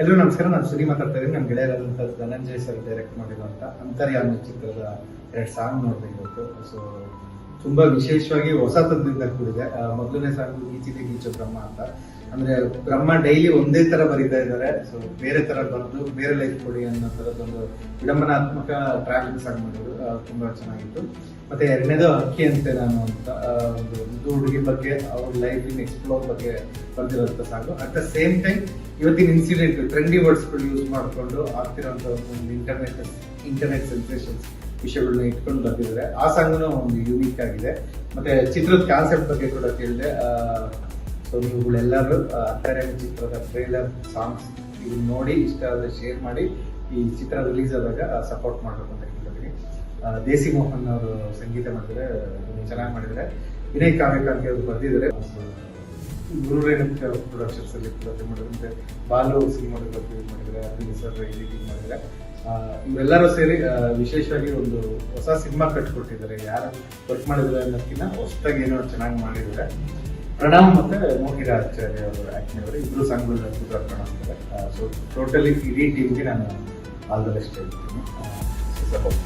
ಎಲ್ಲರೂ ನಮಸ್ಕಾರ, ನಾನು ಸುರಿ ಮಾತಾಡ್ತಾ ಇದ್ದೀನಿ. ನಮ್ಮ ಗೆಳೆಯರಾದಂಥ ಧನಂಜಯ್ ಸರ್ ಡೈರೆಕ್ಟ್ ಮಾಡಿರುವಂಥ ಅಂತರ್ಯಾಮಿ ಚಿತ್ರದ ಎರಡು ಸಾಂಗ್ ನೋಡಿದೆ ಸೊ ತುಂಬಾ ವಿಶೇಷವಾಗಿ ಹೊಸ ತಂತ್ರದಿಂದ ಕೂಡಿದೆ. ಮೊದಲನೇ ಸಾಂಗ್ ಗೀಚಿದೆ ಗೀಚು ಬ್ರಹ್ಮ ಅಂತ. ಅಂದ್ರೆ ಬ್ರಹ್ಮ ಡೈಲಿ ಒಂದೇ ತರ ಬರೀತಾ ಇದ್ದಾರೆ. ಸೊ ಬೇರೆ ತರ ಬರೆದು ಬೇರೆ ಲೈಫ್ ಕೊಡಿ ಅನ್ನೋ ತರದೊಂದು ವಿಡಂಬನಾತ್ಮಕ ಟ್ರಾವೆಲಿಂಗ್ ಸಾಂಗ್ ಮಾಡಿದ್ರು. ತುಂಬಾ ಚೆನ್ನಾಗಿತ್ತು. ಮತ್ತೆ ಎರಡನೇದು ಅಕ್ಕಿ ಅಂತೆ ನಾನು ಅಂತ ಒಂದು ಒಂದು ಹುಡುಗಿ ಬಗ್ಗೆ, ಅವ್ರ ಲೈಫ್ ಇನ್ ಎಕ್ಸ್ಪ್ಲೋರ್ ಬಗ್ಗೆ ಬರ್ದಿರೋಂಥ song at the same time ಇವತ್ತಿನ ಇನ್ಸಿಡೆಂಟ್ ಟ್ರೆಂಡಿ ವರ್ಡ್ಸ್ಗಳು ಯೂಸ್ ಮಾಡಿಕೊಂಡು ಆಗ್ತಿರೋಂಥ ಒಂದು ಇಂಟರ್ನೆಟ್ ಇಂಟರ್ನೆಟ್ ಸೆನ್ಸೇಷನ್ಸ್ ವಿಷಯಗಳನ್ನ ಇಟ್ಕೊಂಡು ಬರ್ತಿದ್ದಾರೆ. ಆ ಸಾಂಗ್ನು ಒಂದು ಯೂನಿಕ್ ಆಗಿದೆ. ಮತ್ತೆ ಚಿತ್ರದ ಕಾನ್ಸೆಪ್ಟ್ ಬಗ್ಗೆ ಕೂಡ ಕೇಳಿದೆ ಸೊ ನೀವುಗಳೆಲ್ಲರೂ ಅಂತಾರೆ ಚಿತ್ರದ ಟ್ರೇಲರ್ ಸಾಂಗ್ಸ್ ಇದನ್ನ ನೋಡಿ ಇಷ್ಟ ಆದರೆ ಶೇರ್ ಮಾಡಿ ಈ ಚಿತ್ರ ರಿಲೀಸ್ ಆದಾಗ ಸಪೋರ್ಟ್ ಮಾಡಬೇಕು ಅಂತ ಆ, ದೇಸಿ ಮೋಹನ್ ಅವರು ಸಂಗೀತ ಮಾಡಿದರೆ ಚೆನ್ನಾಗಿ ಮಾಡಿದರೆ ವಿನಯ್ ಕಾವ್ಯಕಾಂತಿ ಅವರು ಬರೆದಿದ್ದಾರೆ. ಗುರು ರೇಣುಕ ಪ್ರೊಡಕ್ಷನ್ಸ್ ಅಲ್ಲಿ ಮಾಡಿದ್ರು ಬಾಲು ಸಿನಿಮಾದಲ್ಲಿ ಮಾಡಿದ್ದಾರೆ. ಅಭಿನಯ ಸರ್ ಎಡಿಟಿಂಗ್ ಮಾಡಿದ್ದಾರೆ. ಆ, ಇವರೆಲ್ಲರೂ ಸೇರಿ ವಿಶೇಷವಾಗಿ ಒಂದು ಹೊಸ ಸಿನಿಮಾ ಕಟ್ಕೊಟ್ಟಿದ್ದಾರೆ. ಯಾರು ವರ್ಕ್ ಮಾಡಿದ್ರೆ ಅನ್ನೋದಕ್ಕಿಂತ ಹೊಸದಾಗಿ ಏನೋ ಚೆನ್ನಾಗಿ ಮಾಡಿದ್ದಾರೆ. ಪ್ರಣಾಮ್ ಮತ್ತೆ ಮೋಹಿರಾ ಆಚಾರ್ಯ ಅವರು ಆಕ್ಟಿಂಗ್ ಅವರು ಇಬ್ರು ಸಾಂಗ್ಗಳು ಅದ್ಭುತವಾಗಿ ಕಾಣಿಸ್ತಾರೆ. ಸೊ ಟೋಟಲಿ ಇಡೀ ಟೀಮ್ಗೆ ನಾನು ಆಲ್ ದ ಬೆಸ್ಟ್ ಹೇಳ್ತೀನಿ. ಸಪೋರ್ಟ್